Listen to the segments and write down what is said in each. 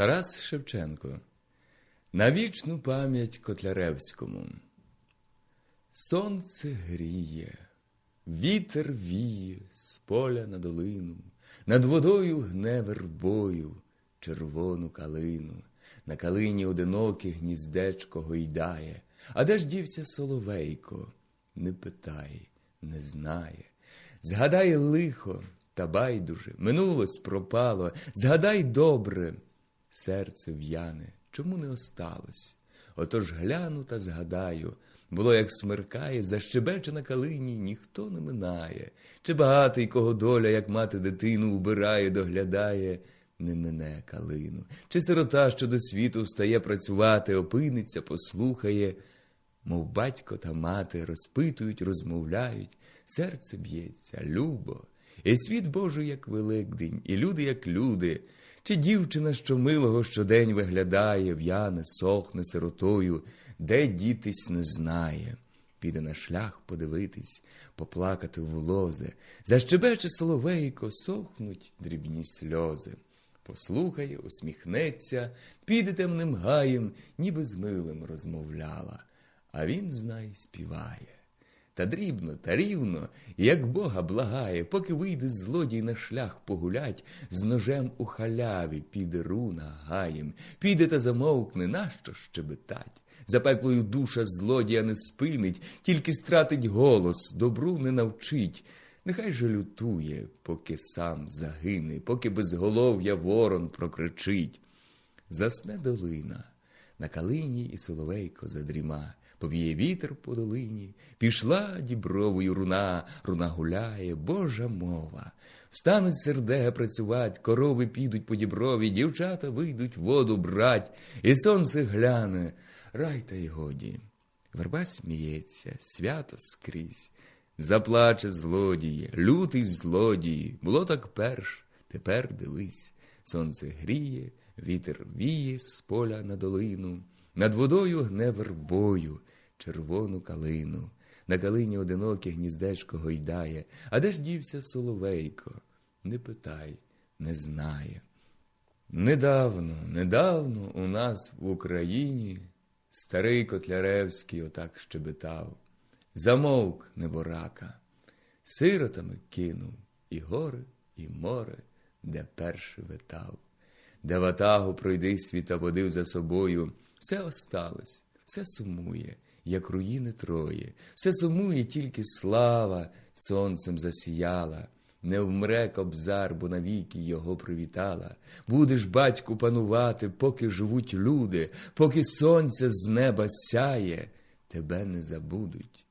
Тарас Шевченко. На вічну пам'ять Котляревському. Сонце гріє, вітер віє з поля на долину, над водою гне вербою червону калину, на калині одиноке гніздечко гойдає, а де ж дівся соловейко? Не питай, не знає. Згадай лихо та байдуже, минулось пропало, згадай добре, серце в'яне, чому не осталось? Отож гляну та згадаю, було, як смеркає, защебече на калині, ніхто не минає. Чи багатий, кого доля, як мати дитину, убирає, доглядає, не мине калину. Чи сирота, що до світу встає працювати, опиниться, послухає, мов батько та мати розпитують, розмовляють, серце б'ється, любо, і світ Божий, як Великдень, і люди, як люди. Чи дівчина, що милого щодень виглядає, в'яне, сохне сиротою, де дітись не знає, піде на шлях подивитись, поплакати в лози, защебече соловейко, сохнуть дрібні сльози. Послухає, усміхнеться, піде темним гаєм, ніби з милим розмовляла, а він, знай, співає. Та дрібно, та рівно, як Бога благає, поки вийде злодій на шлях погулять, з ножем у халяві піде руна гаєм, піде та замовкне, нащо щебетать? Запеклою душа злодія не спинить, тільки стратить голос, добру не навчить. Нехай же лютує, поки сам загине, поки безголов'я ворон прокричить. Засне долина, на калині і соловейко задріма. Повіє вітер по долині, пішла дібровою руна, руна гуляє, Божа мова. Встануть сердега працювать, корови підуть по діброві, дівчата вийдуть воду брать, і сонце гляне, рай та й годі. Верба сміється, свято скрізь. Заплаче злодіє, лютий злодій, було так перш, тепер дивись. Сонце гріє, вітер віє з поля на долину, над водою гне вербою червону калину. На калині одиноке гніздечко гойдає, а де ж дівся соловейко? Не питай, не знає. Недавно, недавно у нас в Україні старий Котляревський отак щебетав. Замовк неборака, сиротами кинув і гори, і море, де перший витав, де ватагу пройди світа водив за собою, все осталось, все сумує, як руїни троє, все сумує, тільки слава сонцем засіяла. Не вмре кобзар, бо навіки його привітала. Будеш, батьку, панувати, поки живуть люди, поки сонце з неба сяє, тебе не забудуть.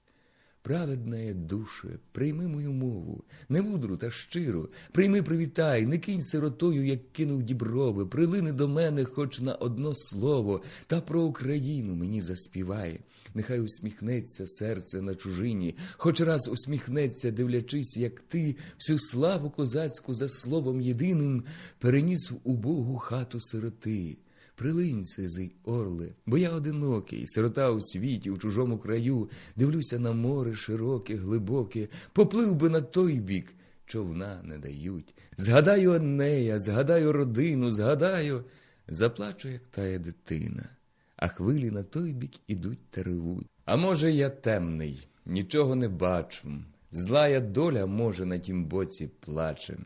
Праведна душе, прийми мою мову, не мудру та щиру, прийми, привітай, не кинь сиротою, як кинув діброви, прилини до мене хоч на одно слово, та про Україну мені заспівай. Нехай усміхнеться серце на чужині, хоч раз усміхнеться, дивлячись, як ти всю славу козацьку за словом єдиним переніс в убогу хату сироти. Прилинь, сизий орле, бо я одинокий, сирота у світі, у чужому краю, дивлюся на море широке, глибоке, поплив би на той бік, човна не дають. Згадаю Анея, згадаю родину, згадаю, заплачу, як тая дитина, а хвилі на той бік ідуть та ревуть. А може, я темний, нічого не бачу. Злая доля, може, на тім боці плаче.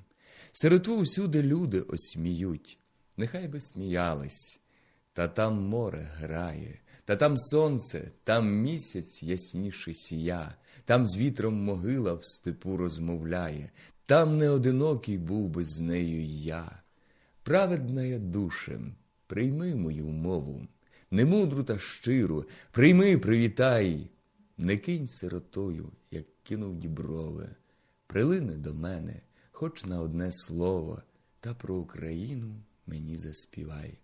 Сироту усюди люди осміють, нехай би сміялись. Та там море грає, та там сонце, там місяць ясніше сія, там з вітром могила в степу розмовляє, там не одинокий був би з нею я. Праведна я душем, прийми мою мову, не мудру та щиру, прийми, привітай, не кинь сиротою, як кинув діброве, прилини до мене, хоч на одне слово, та про Україну мені заспівай.